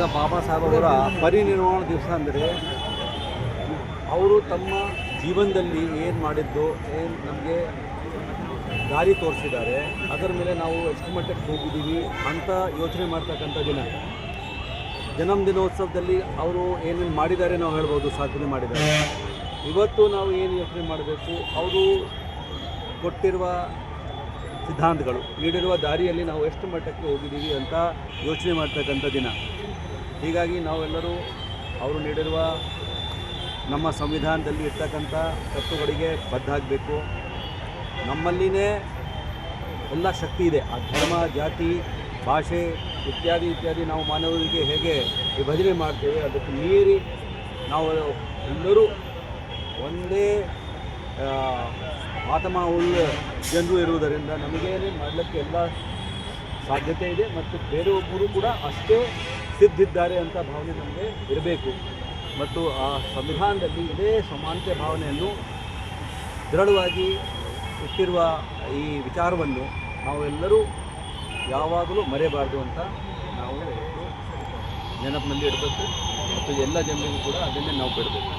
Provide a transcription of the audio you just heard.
ಈಗ ಬಾಬಾ ಸಾಹೇಬ್ ಅವರ ಪರಿನಿರ್ವಾಣ ದಿವಸ ಅಂದರೆ ಅವರು ತಮ್ಮ ಜೀವನದಲ್ಲಿ ಏನು ಮಾಡಿದ್ದು, ಏನು ನಮಗೆ ದಾರಿ ತೋರಿಸಿದ್ದಾರೆ, ಅದರ ಮೇಲೆ ನಾವು ಎಷ್ಟು ಮಟ್ಟಕ್ಕೆ ಹೋಗಿದ್ದೀವಿ ಅಂತ ಯೋಚನೆ ಮಾಡ್ತಕ್ಕಂಥ ದಿನ. ಜನ್ಮದಿನೋತ್ಸವದಲ್ಲಿ ಅವರು ಏನೇನು ಮಾಡಿದ್ದಾರೆ ನಾವು ಹೇಳ್ಬೋದು, ಸಾಧನೆ ಮಾಡಿದ್ದಾರೆ. ಇವತ್ತು ನಾವು ಏನು ಯೋಚನೆ ಮಾಡಬೇಕು, ಅವರು ಕೊಟ್ಟಿರುವ ಸಿದ್ಧಾಂತಗಳು, ನೀಡಿರುವ ದಾರಿಯಲ್ಲಿ ನಾವು ಎಷ್ಟು ಮಟ್ಟಕ್ಕೆ ಹೋಗಿದ್ದೀವಿ ಅಂತ ಯೋಚನೆ ಮಾಡ್ತಕ್ಕಂಥ ದಿನ. ಹೀಗಾಗಿ ನಾವೆಲ್ಲರೂ ಅವರು ನೀಡಿರುವ ನಮ್ಮ ಸಂವಿಧಾನದಲ್ಲಿ ಇರ್ತಕ್ಕಂಥ ತತ್ವಗಳಿಗೆ ಬದ್ಧ ಆಗಬೇಕು ನಮ್ಮಲ್ಲಿನೇ ಎಲ್ಲ ಶಕ್ತಿ ಇದೆ. ಆ ಧರ್ಮ, ಜಾತಿ, ಭಾಷೆ ಇತ್ಯಾದಿ ಇತ್ಯಾದಿ ನಾವು ಮಾನವರಿಗೆ ಹೇಗೆ ವಿಭಜನೆ ಮಾಡ್ತೇವೆ ಅದಕ್ಕೆ ಮೀರಿ ನಾವು ಎಲ್ಲರೂ ಒಂದೇ ಆತ್ಮ ಉಳ್ಳ ಜನರು ಇರುವುದರಿಂದ ನಮಗೇನೇ ಮಾಡಲಿಕ್ಕೆ ಎಲ್ಲ ಸಾಧ್ಯತೆ ಇದೆ. ಮತ್ತು ಬೇರೆಯೊಬ್ಬರು ಕೂಡ ಅಷ್ಟೇ ಸಿದ್ಧಿದ್ದಾರೆ ಅಂತ ಭಾವನೆ ನಮಗೆ ಇರಬೇಕು. ಮತ್ತು ಆ ಸಂವಿಧಾನದಲ್ಲಿ ಇದೇ ಸಮಾನತೆ ಭಾವನೆಯನ್ನು ದೃಢವಾಗಿ ಇಟ್ಟಿರುವ ಈ ವಿಚಾರವನ್ನು ನಾವೆಲ್ಲರೂ ಯಾವಾಗಲೂ ಮರೆಯಬಾರ್ದು ಅಂತ ನಾವು ನೆನಪಿನಲ್ಲಿ ಇಡಬೇಕು. ಮತ್ತು ಎಲ್ಲ ಜನರಿಗೂ ಕೂಡ ಅದನ್ನೇ ನಾವು ಬಿಡಬೇಕು.